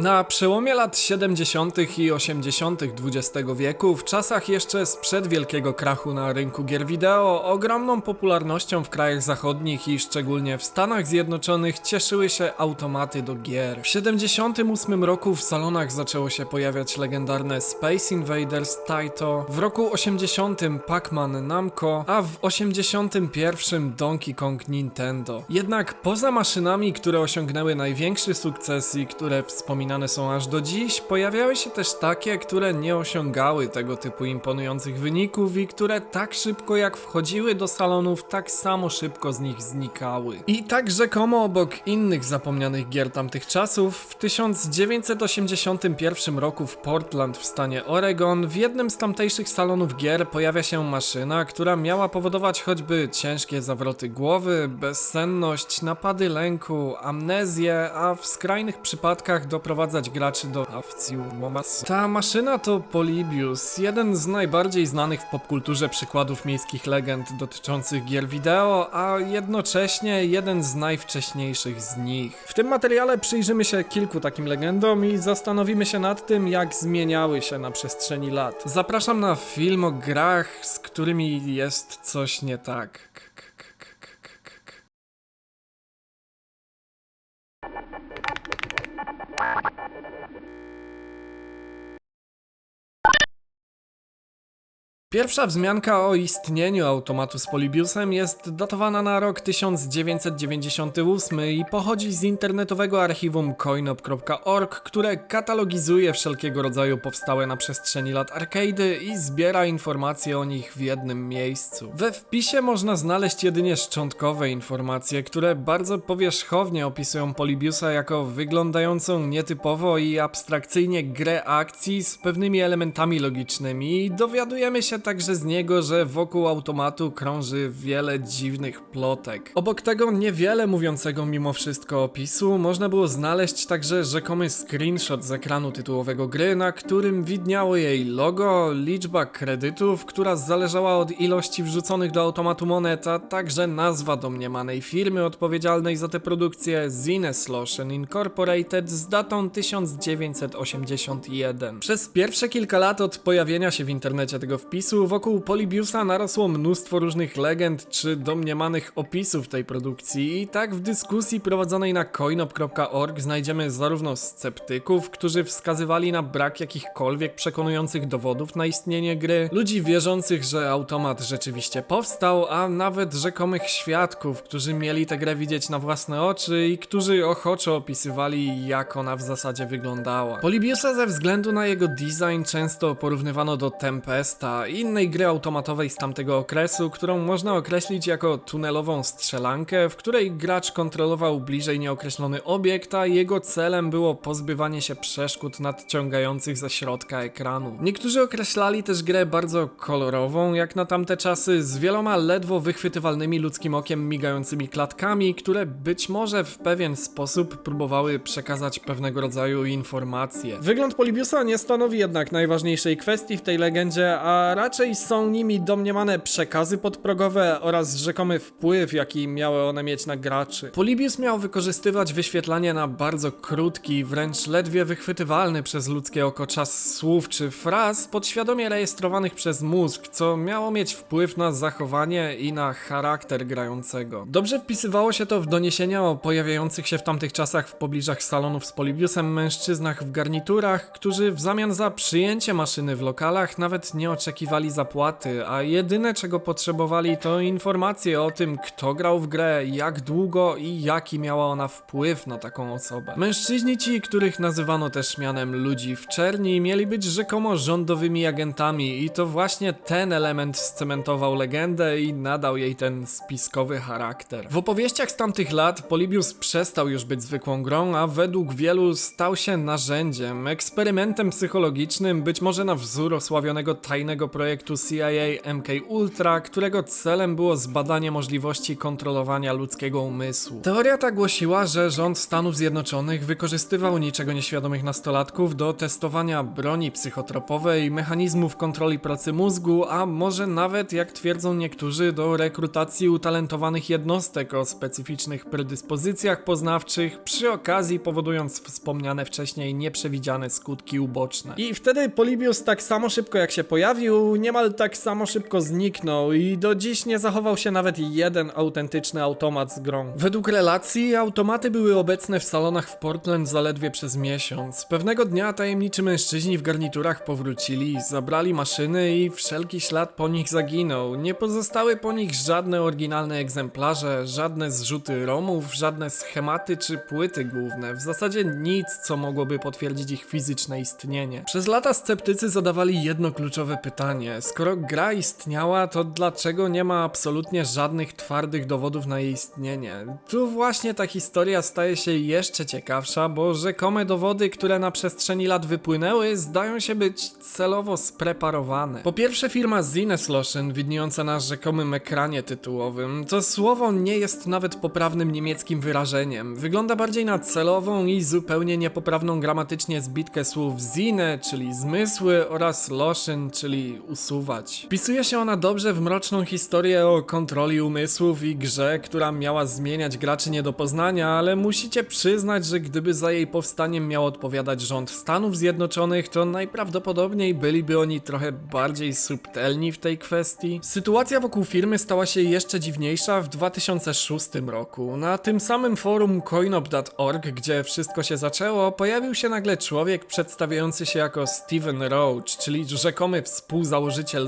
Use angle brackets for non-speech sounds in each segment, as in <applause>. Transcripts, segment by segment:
Na przełomie lat 70. i 80. XX wieku, w czasach jeszcze sprzed wielkiego krachu na rynku gier wideo, ogromną popularnością w krajach zachodnich i szczególnie w Stanach Zjednoczonych cieszyły się automaty do gier. W 78 roku w salonach zaczęło się pojawiać legendarne Space Invaders Taito, w roku 80 Pac-Man Namco, a w 81 Donkey Kong Nintendo. Jednak poza maszynami, które osiągnęły największy sukces i które wspominane są aż do dziś, pojawiały się też takie, które nie osiągały tego typu imponujących wyników i które tak szybko jak wchodziły do salonów, tak samo szybko z nich znikały. I tak rzekomo obok innych zapomnianych gier tamtych czasów, w 1981 roku w Portland w stanie Oregon w jednym z tamtejszych salonów gier pojawia się maszyna, która miała powodować choćby ciężkie zawroty głowy, bezsenność, napady lęku, amnezję, a w skrajnych przypadkach doprowadzać graczy do afcjumomasu. Ta maszyna to Polybius, jeden z najbardziej znanych w popkulturze przykładów miejskich legend dotyczących gier wideo, a jednocześnie jeden z najwcześniejszych z nich. W tym materiale przyjrzymy się kilku takim legendom i zastanowimy się nad tym, jak zmieniały się na przestrzeni lat. Zapraszam na film o grach, z którymi jest coś nie tak. Pierwsza wzmianka o istnieniu automatu z Polybiusem jest datowana na rok 1998 i pochodzi z internetowego archiwum coinop.org, które katalogizuje wszelkiego rodzaju powstałe na przestrzeni lat arcade i zbiera informacje o nich w jednym miejscu. We wpisie można znaleźć jedynie szczątkowe informacje, które bardzo powierzchownie opisują Polybiusa jako wyglądającą nietypowo i abstrakcyjnie grę akcji z pewnymi elementami logicznymi i dowiadujemy się także z niego, że wokół automatu krąży wiele dziwnych plotek. Obok tego niewiele mówiącego mimo wszystko opisu można było znaleźć także rzekomy screenshot z ekranu tytułowego gry, na którym widniało jej logo, liczba kredytów, która zależała od ilości wrzuconych do automatu monet, a także nazwa domniemanej firmy odpowiedzialnej za tę produkcję Zineslotion Incorporated z datą 1981. Przez pierwsze kilka lat od pojawienia się w internecie tego wpisu wokół Polybiusa narosło mnóstwo różnych legend czy domniemanych opisów tej produkcji i tak w dyskusji prowadzonej na coinop.org znajdziemy zarówno sceptyków, którzy wskazywali na brak jakichkolwiek przekonujących dowodów na istnienie gry, ludzi wierzących, że automat rzeczywiście powstał, a nawet rzekomych świadków, którzy mieli tę grę widzieć na własne oczy i którzy ochoczo opisywali jak ona w zasadzie wyglądała. Polybiusa ze względu na jego design często porównywano do Tempesta, innej gry automatowej z tamtego okresu, którą można określić jako tunelową strzelankę, w której gracz kontrolował bliżej nieokreślony obiekt, a jego celem było pozbywanie się przeszkód nadciągających ze środka ekranu. Niektórzy określali też grę bardzo kolorową, jak na tamte czasy, z wieloma ledwo wychwytywalnymi ludzkim okiem migającymi klatkami, które być może w pewien sposób próbowały przekazać pewnego rodzaju informacje. Wygląd Polybiusa nie stanowi jednak najważniejszej kwestii w tej legendzie, a raczej są nimi domniemane przekazy podprogowe oraz rzekomy wpływ, jaki miały one mieć na graczy. Polybius miał wykorzystywać wyświetlanie na bardzo krótki, wręcz ledwie wychwytywalny przez ludzkie oko czas słów czy fraz podświadomie rejestrowanych przez mózg, co miało mieć wpływ na zachowanie i na charakter grającego. Dobrze wpisywało się to w doniesienia o pojawiających się w tamtych czasach w pobliżach salonów z Polybiusem mężczyznach w garniturach, którzy w zamian za przyjęcie maszyny w lokalach nawet nie oczekiwali zapłaty, a jedyne czego potrzebowali to informacje o tym, kto grał w grę, jak długo i jaki miała ona wpływ na taką osobę. Mężczyźni ci, których nazywano też mianem ludzi w czerni, mieli być rzekomo rządowymi agentami i to właśnie ten element scementował legendę i nadał jej ten spiskowy charakter. W opowieściach z tamtych lat Polybius przestał już być zwykłą grą, a według wielu stał się narzędziem, eksperymentem psychologicznym, być może na wzór osławionego tajnego projektu projektu CIA MK Ultra, którego celem było zbadanie możliwości kontrolowania ludzkiego umysłu. Teoria ta głosiła, że rząd Stanów Zjednoczonych wykorzystywał niczego nieświadomych nastolatków do testowania broni psychotropowej, mechanizmów kontroli pracy mózgu, a może nawet, jak twierdzą niektórzy, do rekrutacji utalentowanych jednostek o specyficznych predyspozycjach poznawczych, przy okazji powodując wspomniane wcześniej nieprzewidziane skutki uboczne. I wtedy Polybius tak samo szybko jak się pojawił, niemal tak samo szybko zniknął i do dziś nie zachował się nawet jeden autentyczny automat z grą. Według relacji automaty były obecne w salonach w Portland zaledwie przez miesiąc. Pewnego dnia tajemniczy mężczyźni w garniturach powrócili, zabrali maszyny i wszelki ślad po nich zaginął. Nie pozostały po nich żadne oryginalne egzemplarze, żadne zrzuty romów, żadne schematy czy płyty główne. W zasadzie nic, co mogłoby potwierdzić ich fizyczne istnienie. Przez lata sceptycy zadawali jedno kluczowe pytanie. Skoro gra istniała, to dlaczego nie ma absolutnie żadnych twardych dowodów na jej istnienie? Tu właśnie ta historia staje się jeszcze ciekawsza, bo rzekome dowody, które na przestrzeni lat wypłynęły, zdają się być celowo spreparowane. Po pierwsze firma Zinesloschen, widniejąca na rzekomym ekranie tytułowym, to słowo nie jest nawet poprawnym niemieckim wyrażeniem. Wygląda bardziej na celową i zupełnie niepoprawną gramatycznie zbitkę słów zine, czyli zmysły, oraz loschen, czyli usuwać. Wpisuje się ona dobrze w mroczną historię o kontroli umysłów i grze, która miała zmieniać graczy nie do poznania, ale musicie przyznać, że gdyby za jej powstaniem miał odpowiadać rząd Stanów Zjednoczonych, to najprawdopodobniej byliby oni trochę bardziej subtelni w tej kwestii. Sytuacja wokół firmy stała się jeszcze dziwniejsza w 2006 roku. Na tym samym forum coinop.org, gdzie wszystko się zaczęło, pojawił się nagle człowiek przedstawiający się jako Steven Roach, czyli rzekomy współzałożyciel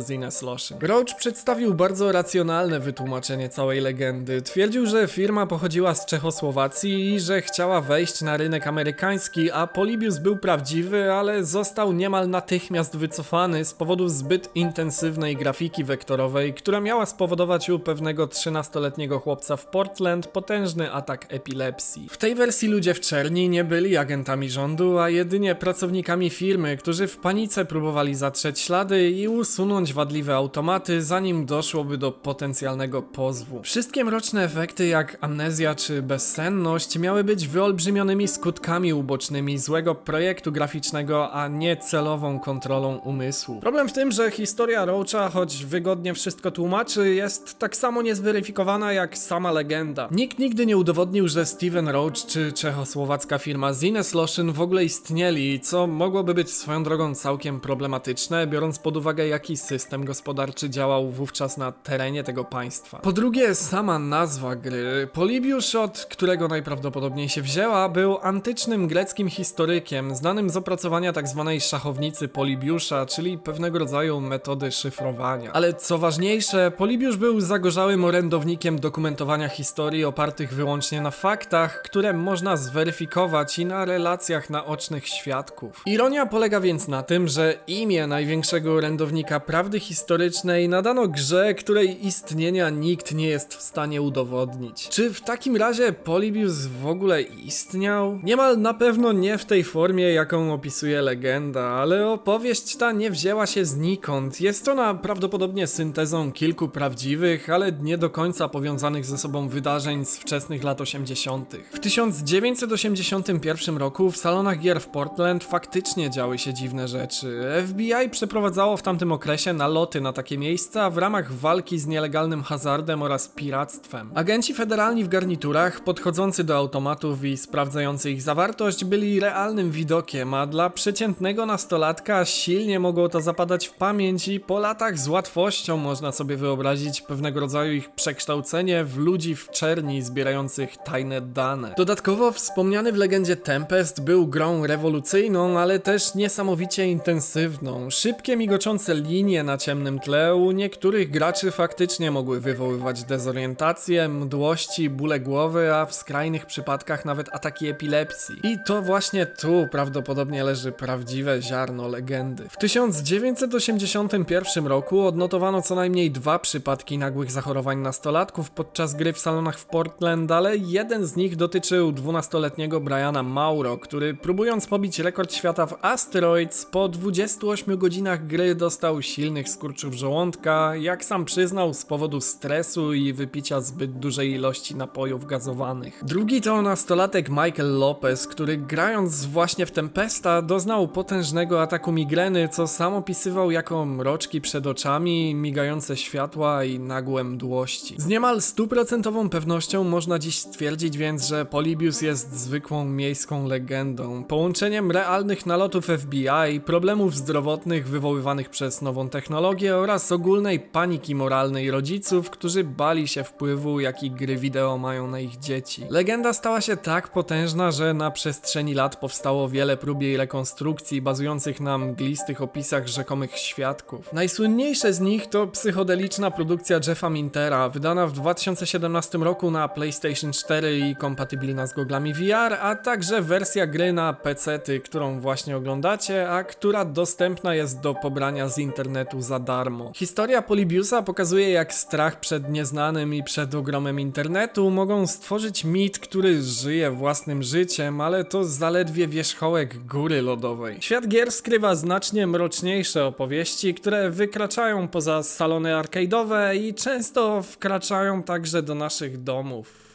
Zines Lotion. Roach przedstawił bardzo racjonalne wytłumaczenie całej legendy. Twierdził, że firma pochodziła z Czechosłowacji i że chciała wejść na rynek amerykański, a Polybius był prawdziwy, ale został niemal natychmiast wycofany z powodu zbyt intensywnej grafiki wektorowej, która miała spowodować u pewnego 13-letniego chłopca w Portland potężny atak epilepsji. W tej wersji ludzie w czerni nie byli agentami rządu, a jedynie pracownikami firmy, którzy w panice próbowali zatrzeć ślady i usunąć wadliwe automaty, zanim doszłoby do potencjalnego pozwu. Wszystkie mroczne efekty jak amnezja czy bezsenność miały być wyolbrzymionymi skutkami ubocznymi złego projektu graficznego, a nie celową kontrolą umysłu. Problem w tym, że historia Roacha, choć wygodnie wszystko tłumaczy, jest tak samo niezweryfikowana jak sama legenda. Nikt nigdy nie udowodnił, że Steven Roach czy czechosłowacka firma Zines Lotion w ogóle istnieli, co mogłoby być swoją drogą całkiem problematyczne, biorąc pod uwagę jaki system gospodarczy działał wówczas na terenie tego państwa. Po drugie, sama nazwa gry. Polibiusz, od którego najprawdopodobniej się wzięła, był antycznym greckim historykiem, znanym z opracowania tzw. szachownicy Polibiusza, czyli pewnego rodzaju metody szyfrowania. Ale co ważniejsze, Polibiusz był zagorzałym orędownikiem dokumentowania historii opartych wyłącznie na faktach, które można zweryfikować i na relacjach naocznych świadków. Ironia polega więc na tym, że imię największego orędownika prawdy historycznej nadano grze, której istnienia nikt nie jest w stanie udowodnić. Czy w takim razie Polybius w ogóle istniał? Niemal na pewno nie w tej formie, jaką opisuje legenda, ale opowieść ta nie wzięła się znikąd. Jest ona prawdopodobnie syntezą kilku prawdziwych, ale nie do końca powiązanych ze sobą wydarzeń z wczesnych lat 80. W 1981 roku w salonach gier w Portland faktycznie działy się dziwne rzeczy. FBI przeprowadzało w tamtym okresie naloty na takie miejsca w ramach walki z nielegalnym hazardem oraz piractwem. Agenci federalni w garniturach, podchodzący do automatów i sprawdzający ich zawartość, byli realnym widokiem, a dla przeciętnego nastolatka silnie mogło to zapadać w pamięć i po latach z łatwością można sobie wyobrazić pewnego rodzaju ich przekształcenie w ludzi w czerni zbierających tajne dane. Dodatkowo wspomniany w legendzie Tempest był grą rewolucyjną, ale też niesamowicie intensywną. Szybkie migoczące linie na ciemnym tle u niektórych graczy faktycznie mogły wywoływać dezorientację, mdłości, bóle głowy, a w skrajnych przypadkach nawet ataki epilepsji. I to właśnie tu prawdopodobnie leży prawdziwe ziarno legendy. W 1981 roku odnotowano co najmniej dwa przypadki nagłych zachorowań nastolatków podczas gry w salonach w Portland, ale jeden z nich dotyczył 12-letniego Briana Mauro, który próbując pobić rekord świata w Asteroids po 28 godzinach gry dostał dostał silnych skurczów żołądka, jak sam przyznał z powodu stresu i wypicia zbyt dużej ilości napojów gazowanych. Drugi to nastolatek Michael Lopez, który grając właśnie w Tempesta doznał potężnego ataku migreny, co sam opisywał jako mroczki przed oczami, migające światła i nagłe mdłości. Z niemal stuprocentową pewnością można dziś stwierdzić więc, że Polybius jest zwykłą miejską legendą, połączeniem realnych nalotów FBI, problemów zdrowotnych wywoływanych przez nową technologię oraz ogólnej paniki moralnej rodziców, którzy bali się wpływu, jaki gry wideo mają na ich dzieci. Legenda stała się tak potężna, że na przestrzeni lat powstało wiele prób jej rekonstrukcji bazujących na mglistych opisach rzekomych świadków. Najsłynniejsze z nich to psychodeliczna produkcja Jeffa Mintera, wydana w 2017 roku na PlayStation 4 i kompatybilna z goglami VR, a także wersja gry na PC-ty, którą właśnie oglądacie, a która dostępna jest do pobrania z internetu za darmo. Historia Polybiusa pokazuje jak strach przed nieznanym i przed ogromem internetu mogą stworzyć mit, który żyje własnym życiem, ale to zaledwie wierzchołek góry lodowej. Świat gier skrywa znacznie mroczniejsze opowieści, które wykraczają poza salony arcade'owe i często wkraczają także do naszych domów.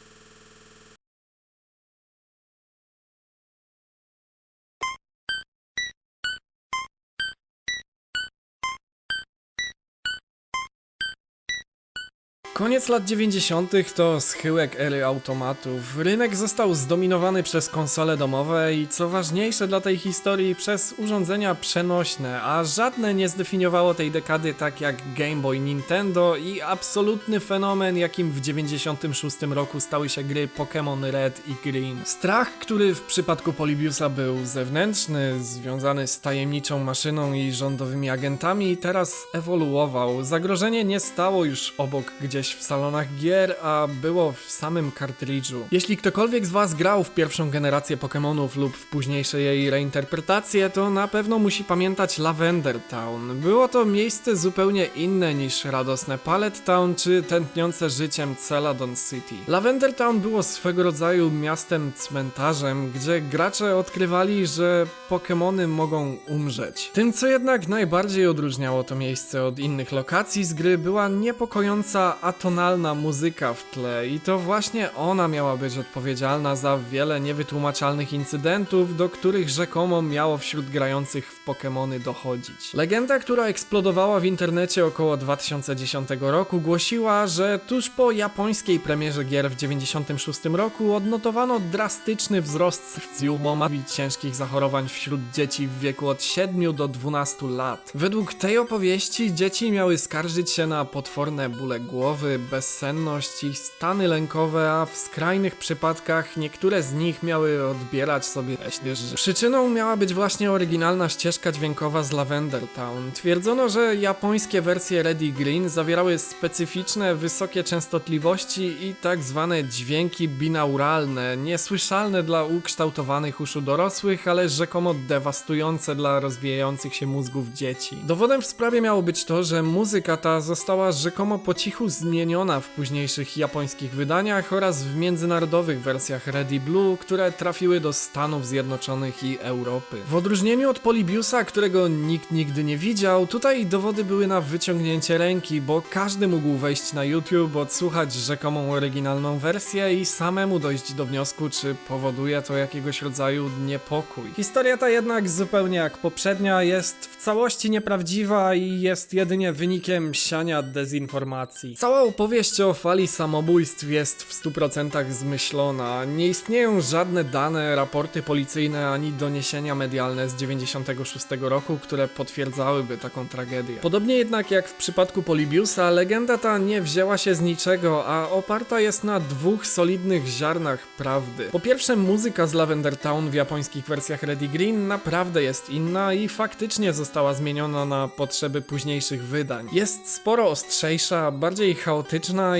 Koniec lat 90. to schyłek ery automatów. Rynek został zdominowany przez konsole domowe i co ważniejsze dla tej historii przez urządzenia przenośne, a żadne nie zdefiniowało tej dekady tak jak Game Boy Nintendo i absolutny fenomen jakim w 96 roku stały się gry Pokémon Red i Green. Strach, który w przypadku Polybiusa był zewnętrzny, związany z tajemniczą maszyną i rządowymi agentami, teraz ewoluował. Zagrożenie nie stało już obok gdzieś w salonach gier, a było w samym kartridżu. Jeśli ktokolwiek z Was grał w pierwszą generację Pokémonów lub w późniejsze jej reinterpretacje, to na pewno musi pamiętać Lavender Town. Było to miejsce zupełnie inne niż radosne Pallet Town czy tętniące życiem Celadon City. Lavender Town było swego rodzaju miastem cmentarzem, gdzie gracze odkrywali, że Pokémony mogą umrzeć. Tym, co jednak najbardziej odróżniało to miejsce od innych lokacji z gry, była niepokojąca atonalna muzyka w tle i to właśnie ona miała być odpowiedzialna za wiele niewytłumaczalnych incydentów, do których rzekomo miało wśród grających w Pokémony dochodzić. Legenda, która eksplodowała w internecie około 2010 roku, głosiła, że tuż po japońskiej premierze gier w 96 roku odnotowano drastyczny wzrost serc i ciężkich zachorowań wśród dzieci w wieku od 7 do 12 lat. Według tej opowieści dzieci miały skarżyć się na potworne bóle głowy, bezsenność i stany lękowe, a w skrajnych przypadkach niektóre z nich miały odbierać sobie leśny życie. Przyczyną miała być właśnie oryginalna ścieżka dźwiękowa z Lavender Town. Twierdzono, że japońskie wersje Red i Green zawierały specyficzne, wysokie częstotliwości i tak zwane dźwięki binauralne, niesłyszalne dla ukształtowanych uszu dorosłych, ale rzekomo dewastujące dla rozwijających się mózgów dzieci. Dowodem w sprawie miało być to, że muzyka ta została rzekomo po cichu zmieniona w późniejszych japońskich wydaniach oraz w międzynarodowych wersjach Red i Blue, które trafiły do Stanów Zjednoczonych i Europy. W odróżnieniu od Polybiusa, którego nikt nigdy nie widział, tutaj dowody były na wyciągnięcie ręki, bo każdy mógł wejść na YouTube, odsłuchać rzekomą oryginalną wersję i samemu dojść do wniosku, czy powoduje to jakiegoś rodzaju niepokój. Historia ta jednak zupełnie jak poprzednia jest w całości nieprawdziwa i jest jedynie wynikiem siania dezinformacji. Cała opowieść o fali samobójstw jest w 100% zmyślona. Nie istnieją żadne dane, raporty policyjne ani doniesienia medialne z 96 roku, które potwierdzałyby taką tragedię. Podobnie jednak jak w przypadku Polybiusa, legenda ta nie wzięła się z niczego, a oparta jest na dwóch solidnych ziarnach prawdy. Po pierwsze, muzyka z Lavender Town w japońskich wersjach Red i Green naprawdę jest inna i faktycznie została zmieniona na potrzeby późniejszych wydań. Jest sporo ostrzejsza, bardziej chaotyczna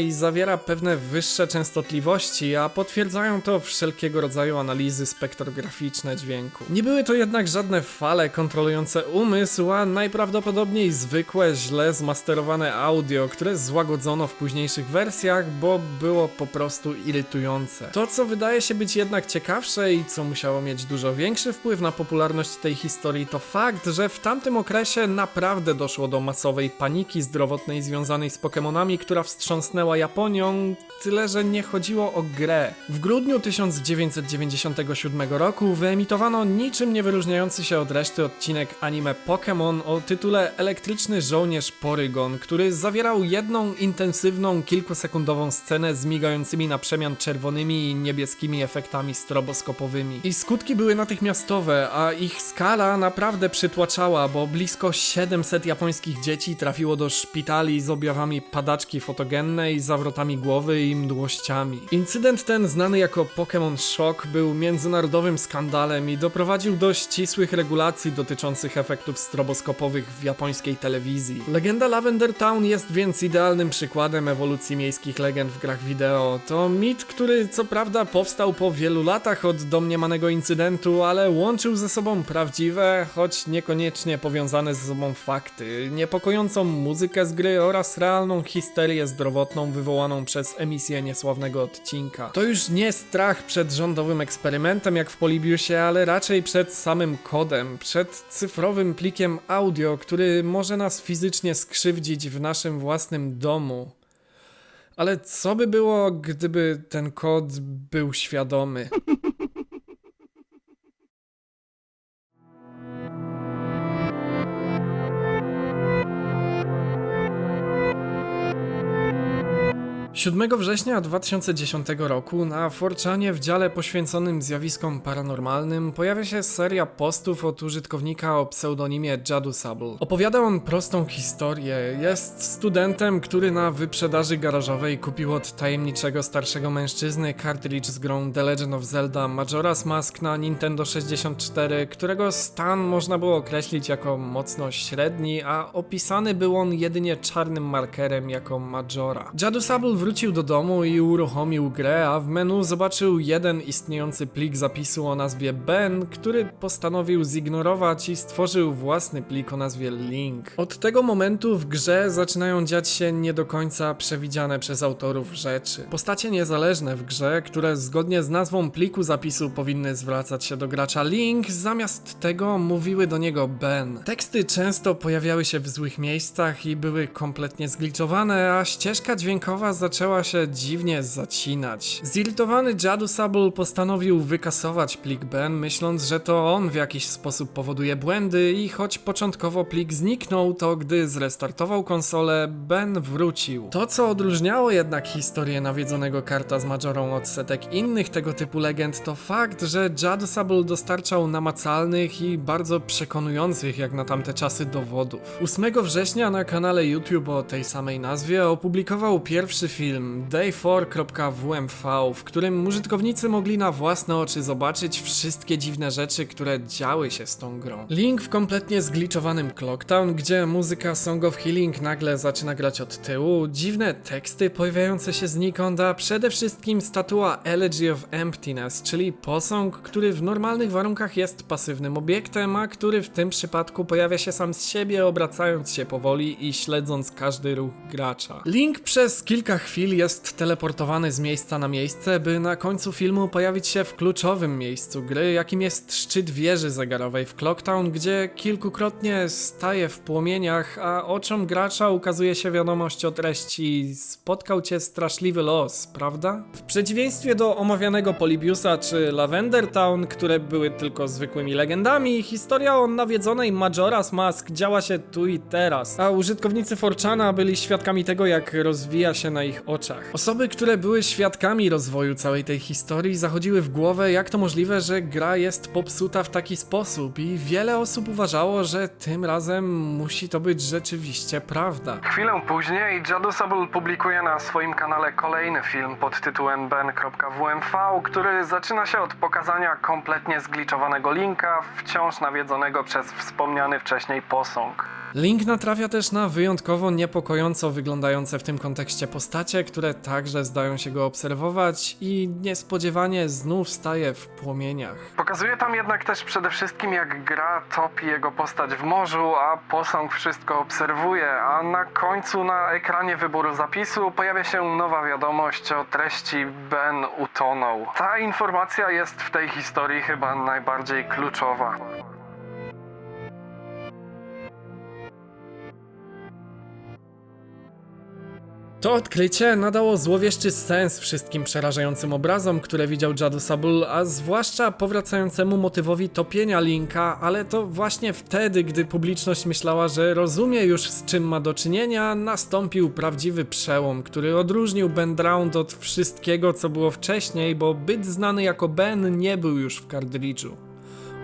i zawiera pewne wyższe częstotliwości, a potwierdzają to wszelkiego rodzaju analizy spektrograficzne dźwięku. Nie były to jednak żadne fale kontrolujące umysł, a najprawdopodobniej zwykłe, źle zmasterowane audio, które złagodzono w późniejszych wersjach, bo było po prostu irytujące. To, co wydaje się być jednak ciekawsze i co musiało mieć dużo większy wpływ na popularność tej historii, to fakt, że w tamtym okresie naprawdę doszło do masowej paniki zdrowotnej związanej z Pokémonami, która wstrząsnęła Japonią, tyle że nie chodziło o grę. W grudniu 1997 roku wyemitowano niczym nie wyróżniający się od reszty odcinek anime Pokémon o tytule Elektryczny Żołnierz Porygon, który zawierał jedną intensywną, kilkusekundową scenę z migającymi na przemian czerwonymi i niebieskimi efektami stroboskopowymi. I skutki były natychmiastowe, a ich skala naprawdę przytłaczała, bo blisko 700 japońskich dzieci trafiło do szpitali z objawami padaczki fotogennej, zawrotami głowy i mdłościami. Incydent ten, znany jako Pokémon Shock, był międzynarodowym skandalem i doprowadził do ścisłych regulacji dotyczących efektów stroboskopowych w japońskiej telewizji. Legenda Lavender Town jest więc idealnym przykładem ewolucji miejskich legend w grach wideo. To mit, który co prawda powstał po wielu latach od domniemanego incydentu, ale łączył ze sobą prawdziwe, choć niekoniecznie powiązane ze sobą fakty, niepokojącą muzykę z gry oraz realną histerię zdrowotną wywołaną przez emisję niesławnego odcinka. To już nie strach przed rządowym eksperymentem jak w Polibiusie, ale raczej przed samym kodem, przed cyfrowym plikiem audio, który może nas fizycznie skrzywdzić w naszym własnym domu. Ale co by było, gdyby ten kod był świadomy? <laughs> 7 września 2010 roku na Forczanie w dziale poświęconym zjawiskom paranormalnym pojawia się seria postów od użytkownika o pseudonimie Jadu Sable. Opowiada on prostą historię. Jest studentem, który na wyprzedaży garażowej kupił od tajemniczego starszego mężczyzny cartridge z grą The Legend of Zelda Majora's Mask na Nintendo 64, którego stan można było określić jako mocno średni, a opisany był on jedynie czarnym markerem jako Majora. Jadu Sable wrócił do domu i uruchomił grę, a w menu zobaczył jeden istniejący plik zapisu o nazwie Ben, który postanowił zignorować i stworzył własny plik o nazwie Link. Od tego momentu w grze zaczynają dziać się nie do końca przewidziane przez autorów rzeczy. Postacie niezależne w grze, które zgodnie z nazwą pliku zapisu powinny zwracać się do gracza Link, zamiast tego mówiły do niego Ben. Teksty często pojawiały się w złych miejscach i były kompletnie zgliczowane, a ścieżka dźwiękowa zaczęła się dziwnie zacinać. Zirytowany Jadu Sable postanowił wykasować plik Ben, myśląc, że to on w jakiś sposób powoduje błędy i choć początkowo plik zniknął, to gdy zrestartował konsolę, Ben wrócił. To, co odróżniało jednak historię nawiedzonego karta z Majorą od setek innych tego typu legend, to fakt, że Jadu Sable dostarczał namacalnych i bardzo przekonujących jak na tamte czasy dowodów. 8 września na kanale YouTube o tej samej nazwie opublikował pierwszy film day4.wmv, w którym użytkownicy mogli na własne oczy zobaczyć wszystkie dziwne rzeczy, które działy się z tą grą. Link w kompletnie zgliczowanym Clocktown, gdzie muzyka Song of Healing nagle zaczyna grać od tyłu, dziwne teksty pojawiające się znikąd, a przede wszystkim statua Elegy of Emptiness, czyli posąg, który w normalnych warunkach jest pasywnym obiektem, a który w tym przypadku pojawia się sam z siebie, obracając się powoli i śledząc każdy ruch gracza. Link przez kilka chwil jest teleportowany z miejsca na miejsce, by na końcu filmu pojawić się w kluczowym miejscu gry, jakim jest szczyt wieży zegarowej w Clocktown, gdzie kilkukrotnie staje w płomieniach, a oczom gracza ukazuje się wiadomość o treści spotkał cię straszliwy los, prawda? W przeciwieństwie do omawianego Polybiusa czy Lavender Town, które były tylko zwykłymi legendami, historia o nawiedzonej Majora's Mask działa się tu i teraz, a użytkownicy Forchana byli świadkami tego, jak rozwija się na ich oczach. Osoby, które były świadkami rozwoju całej tej historii, zachodziły w głowę, jak to możliwe, że gra jest popsuta w taki sposób, i wiele osób uważało, że tym razem musi to być rzeczywiście prawda. Chwilę później Jadusable publikuje na swoim kanale kolejny film pod tytułem ben.wmv, który zaczyna się od pokazania kompletnie zgliczowanego linka, wciąż nawiedzonego przez wspomniany wcześniej posąg. Link natrafia też na wyjątkowo niepokojąco wyglądające w tym kontekście postacie, które także zdają się go obserwować i niespodziewanie znów staje w płomieniach. Pokazuje tam jednak też przede wszystkim jak gra topi jego postać w morzu, a posąg wszystko obserwuje, a na końcu na ekranie wyboru zapisu pojawia się nowa wiadomość o treści Ben utonął. Ta informacja jest w tej historii chyba najbardziej kluczowa. To odkrycie nadało złowieszczy sens wszystkim przerażającym obrazom, które widział Jadu Sabul, a zwłaszcza powracającemu motywowi topienia Linka, ale to właśnie wtedy, gdy publiczność myślała, że rozumie już z czym ma do czynienia, nastąpił prawdziwy przełom, który odróżnił Ben Drowned od wszystkiego, co było wcześniej, bo byt znany jako Ben nie był już w kartridżu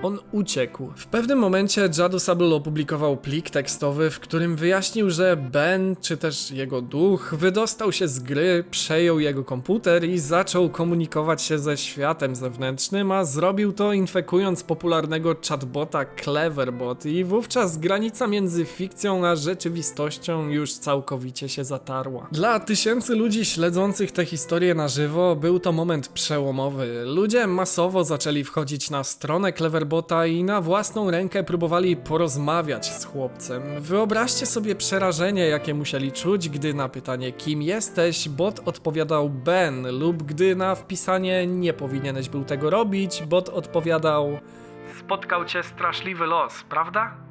on uciekł. W pewnym momencie Jadu Sable opublikował plik tekstowy, w którym wyjaśnił, że Ben, czy też jego duch, wydostał się z gry, przejął jego komputer i zaczął komunikować się ze światem zewnętrznym, a zrobił to infekując popularnego chatbota Cleverbot i wówczas granica między fikcją a rzeczywistością już całkowicie się zatarła. Dla tysięcy ludzi śledzących tę historię na żywo był to moment przełomowy. Ludzie masowo zaczęli wchodzić na stronę Cleverbota i na własną rękę próbowali porozmawiać z chłopcem. Wyobraźcie sobie przerażenie, jakie musieli czuć, gdy na pytanie kim jesteś, bot odpowiadał Ben, lub gdy na wpisanie nie powinieneś był tego robić, bot odpowiadał Spotkał cię straszliwy los, prawda?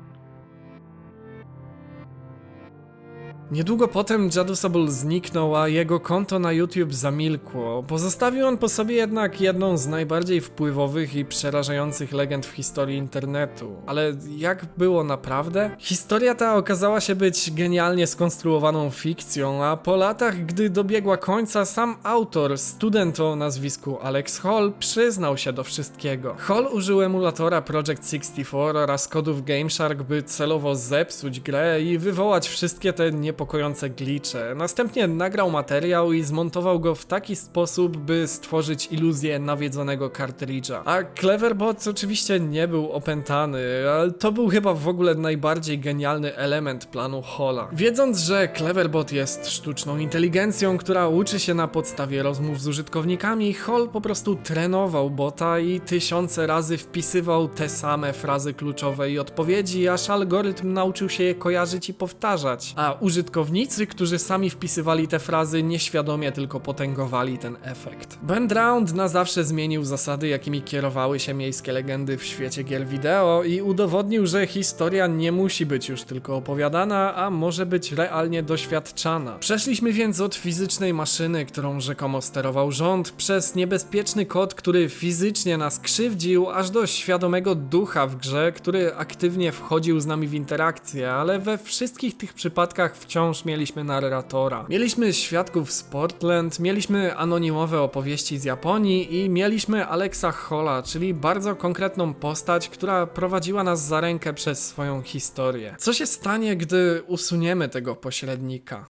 Niedługo potem Jadusable zniknął, a jego konto na YouTube zamilkło. Pozostawił on po sobie jednak jedną z najbardziej wpływowych i przerażających legend w historii internetu. Ale jak było naprawdę? Historia ta okazała się być genialnie skonstruowaną fikcją, a po latach, gdy dobiegła końca, sam autor, student o nazwisku Alex Hall, przyznał się do wszystkiego. Hall użył emulatora Project 64 oraz kodów GameShark, by celowo zepsuć grę i wywołać wszystkie te niepokojące niepokojące glicze. Następnie nagrał materiał i zmontował go w taki sposób, by stworzyć iluzję nawiedzonego kartridża. A Cleverbot oczywiście nie był opętany, ale to był chyba w ogóle najbardziej genialny element planu Hola. Wiedząc, że Cleverbot jest sztuczną inteligencją, która uczy się na podstawie rozmów z użytkownikami, Hall po prostu trenował bota i tysiące razy wpisywał te same frazy kluczowe i odpowiedzi, aż algorytm nauczył się je kojarzyć i powtarzać, a użytkownicy użytkownicy, którzy sami wpisywali te frazy, nieświadomie tylko potęgowali ten efekt. Ben Drowned na zawsze zmienił zasady, jakimi kierowały się miejskie legendy w świecie gier wideo i udowodnił, że historia nie musi być już tylko opowiadana, a może być realnie doświadczana. Przeszliśmy więc od fizycznej maszyny, którą rzekomo sterował rząd, przez niebezpieczny kod, który fizycznie nas krzywdził, aż do świadomego ducha w grze, który aktywnie wchodził z nami w interakcję, ale we wszystkich tych przypadkach wciąż wciąż mieliśmy narratora. Mieliśmy świadków z Portland, mieliśmy anonimowe opowieści z Japonii i mieliśmy Alexa Holla, czyli bardzo konkretną postać, która prowadziła nas za rękę przez swoją historię. Co się stanie, gdy usuniemy tego pośrednika?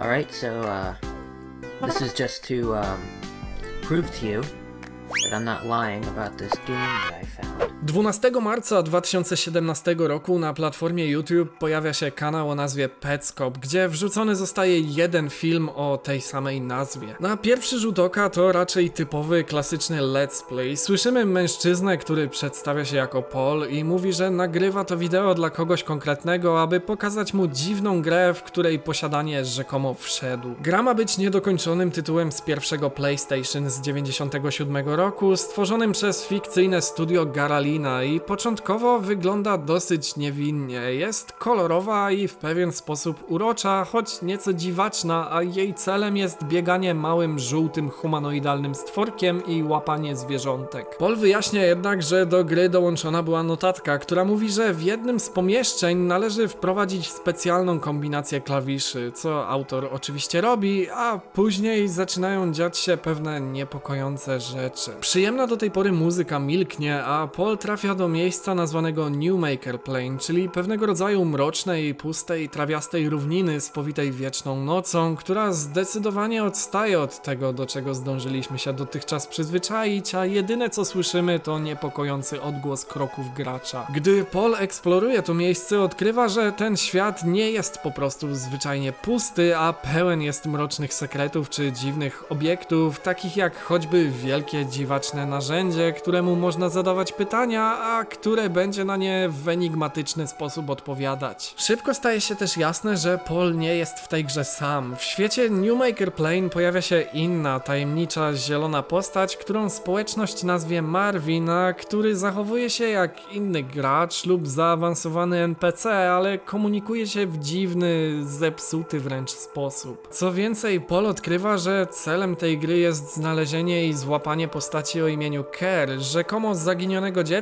Alright, so, uh, this is just to, um, prove to you that I'm not lying about this game that I found. 12 marca 2017 roku na platformie YouTube pojawia się kanał o nazwie Petscop, gdzie wrzucony zostaje jeden film o tej samej nazwie. Na pierwszy rzut oka to raczej typowy, klasyczny let's play. Słyszymy mężczyznę, który przedstawia się jako Paul i mówi, że nagrywa to wideo dla kogoś konkretnego, aby pokazać mu dziwną grę, w której posiadanie rzekomo wszedł. Gra ma być niedokończonym tytułem z pierwszego PlayStation z 97 roku, stworzonym przez fikcyjne studio Gara I początkowo wygląda dosyć niewinnie. Jest kolorowa i w pewien sposób urocza, choć nieco dziwaczna, a jej celem jest bieganie małym, żółtym, humanoidalnym stworkiem i łapanie zwierzątek. Paul wyjaśnia jednak, że do gry dołączona była notatka, która mówi, że w jednym z pomieszczeń należy wprowadzić specjalną kombinację klawiszy, co autor oczywiście robi, a później zaczynają dziać się pewne niepokojące rzeczy. Przyjemna do tej pory muzyka milknie, a Paul trafia do miejsca nazwanego Newmaker Plain, czyli pewnego rodzaju mrocznej, pustej, trawiastej równiny spowitej wieczną nocą, która zdecydowanie odstaje od tego, do czego zdążyliśmy się dotychczas przyzwyczaić, a jedyne co słyszymy to niepokojący odgłos kroków gracza. Gdy Paul eksploruje to miejsce, odkrywa, że ten świat nie jest po prostu zwyczajnie pusty, a pełen jest mrocznych sekretów czy dziwnych obiektów, takich jak choćby wielkie dziwaczne narzędzie, któremu można zadawać pytania, a które będzie na nie w enigmatyczny sposób odpowiadać. Szybko staje się też jasne, że Paul nie jest w tej grze sam. W świecie Newmaker Plane pojawia się inna, tajemnicza, zielona postać, którą społeczność nazwie Marvin, a który zachowuje się jak inny gracz lub zaawansowany NPC, ale komunikuje się w dziwny, zepsuty wręcz sposób. Co więcej, Paul odkrywa, że celem tej gry jest znalezienie i złapanie postaci o imieniu Kerr, rzekomo zaginionego dziecka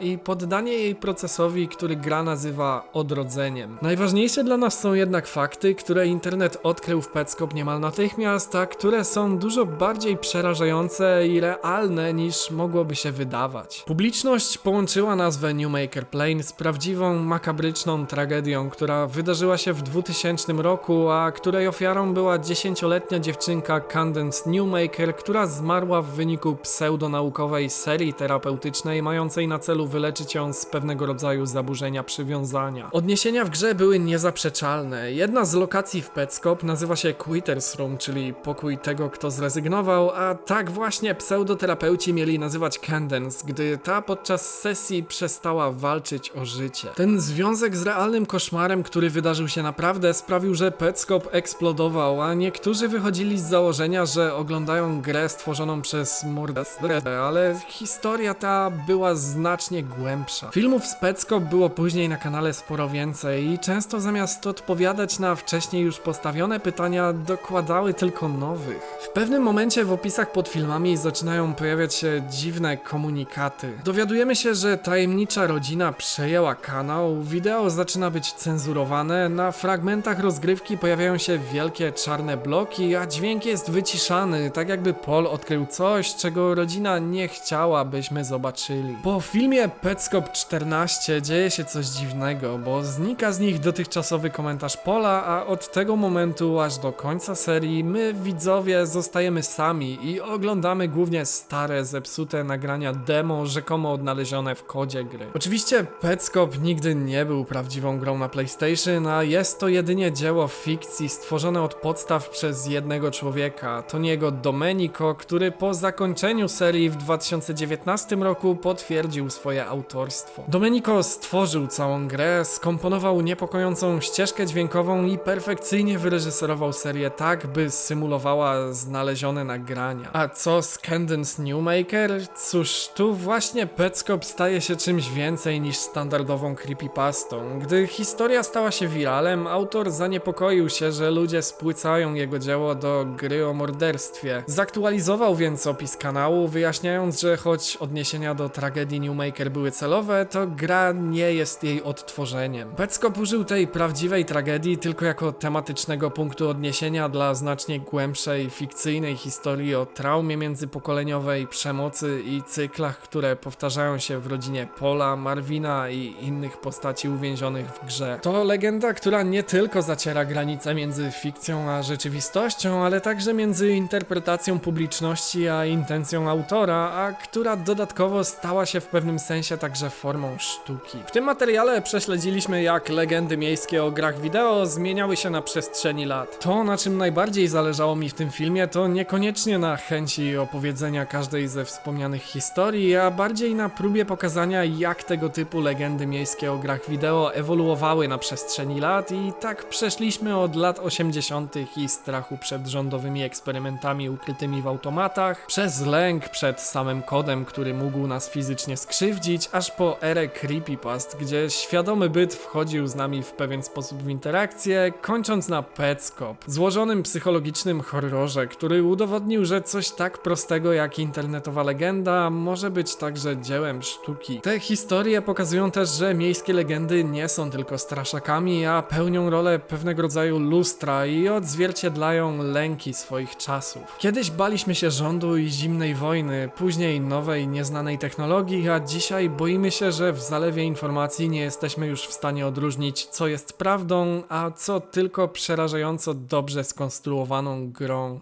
i poddanie jej procesowi, który gra nazywa odrodzeniem. Najważniejsze dla nas są jednak fakty, które internet odkrył w Petscop niemal natychmiast, a które są dużo bardziej przerażające i realne niż mogłoby się wydawać. Publiczność połączyła nazwę Newmaker Plane z prawdziwą, makabryczną tragedią, która wydarzyła się w 2000 roku, a której ofiarą była 10-letnia dziewczynka Candence Newmaker, która zmarła w wyniku pseudonaukowej serii terapeutycznej mającej na celu wyleczyć ją z pewnego rodzaju zaburzenia przywiązania. Odniesienia w grze były niezaprzeczalne. Jedna z lokacji w Petscop nazywa się Quitter's Room, czyli pokój tego, kto zrezygnował, a tak właśnie pseudoterapeuci mieli nazywać Candence, gdy ta podczas sesji przestała walczyć o życie. Ten związek z realnym koszmarem, który wydarzył się naprawdę, sprawił, że Petscop eksplodował, a niektórzy wychodzili z założenia, że oglądają grę stworzoną przez mordercę, ale historia ta była znacznie głębsza. Filmów z Petscop było później na kanale sporo więcej i często zamiast odpowiadać na wcześniej już postawione pytania, dokładały tylko nowych. W pewnym momencie w opisach pod filmami zaczynają pojawiać się dziwne komunikaty. Dowiadujemy się, że tajemnicza rodzina przejęła kanał, wideo zaczyna być cenzurowane, na fragmentach rozgrywki pojawiają się wielkie czarne bloki, a dźwięk jest wyciszany, tak jakby Paul odkrył coś, czego rodzina nie chciała, byśmy zobaczyli. Po filmie Petscop 14 dzieje się coś dziwnego, bo znika z nich dotychczasowy komentarz Pola, a od tego momentu aż do końca serii my widzowie zostajemy sami i oglądamy głównie stare, zepsute nagrania demo, rzekomo odnalezione w kodzie gry. Oczywiście Petscop nigdy nie był prawdziwą grą na PlayStation, a jest to jedynie dzieło fikcji stworzone od podstaw przez jednego człowieka, Toniego Domenico, który po zakończeniu serii w 2019 roku potwierdził swoje autorstwo. Domenico stworzył całą grę, skomponował niepokojącą ścieżkę dźwiękową i perfekcyjnie wyreżyserował serię tak, by symulowała znalezione nagrania. A co z Candence Newmaker? Cóż, tu właśnie Petscop staje się czymś więcej niż standardową creepypastą. Gdy historia stała się wiralem, autor zaniepokoił się, że ludzie spłycają jego dzieło do gry o morderstwie. Zaktualizował więc opis kanału, wyjaśniając, że choć odniesienia do tragedii Newmaker były celowe, to gra nie jest jej odtworzeniem. Petscop użył tej prawdziwej tragedii tylko jako tematycznego punktu odniesienia dla znacznie głębszej, fikcyjnej historii o traumie międzypokoleniowej, przemocy i cyklach, które powtarzają się w rodzinie Pola, Marvina i innych postaci uwięzionych w grze. To legenda, która nie tylko zaciera granice między fikcją a rzeczywistością, ale także między interpretacją publiczności a intencją autora, a która dodatkowo stała się w pewnym sensie także formą sztuki. W tym materiale prześledziliśmy jak legendy miejskie o grach wideo zmieniały się na przestrzeni lat. To, na czym najbardziej zależało mi w tym filmie, to niekoniecznie na chęci opowiedzenia każdej ze wspomnianych historii, a bardziej na próbie pokazania, jak tego typu legendy miejskie o grach wideo ewoluowały na przestrzeni lat i tak przeszliśmy od lat 80. i strachu przed rządowymi eksperymentami ukrytymi w automatach, przez lęk przed samym kodem, który mógł nas fizycznie właśnie skrzywdzić, aż po erę creepypast, gdzie świadomy byt wchodził z nami w pewien sposób w interakcję, kończąc na Petscop, złożonym psychologicznym horrorze, który udowodnił, że coś tak prostego jak internetowa legenda może być także dziełem sztuki. Te historie pokazują też, że miejskie legendy nie są tylko straszakami, a pełnią rolę pewnego rodzaju lustra i odzwierciedlają lęki swoich czasów. Kiedyś baliśmy się rządu i zimnej wojny, później nowej, nieznanej technologii, a dzisiaj boimy się, że w zalewie informacji nie jesteśmy już w stanie odróżnić, co jest prawdą, a co tylko przerażająco dobrze skonstruowaną grą.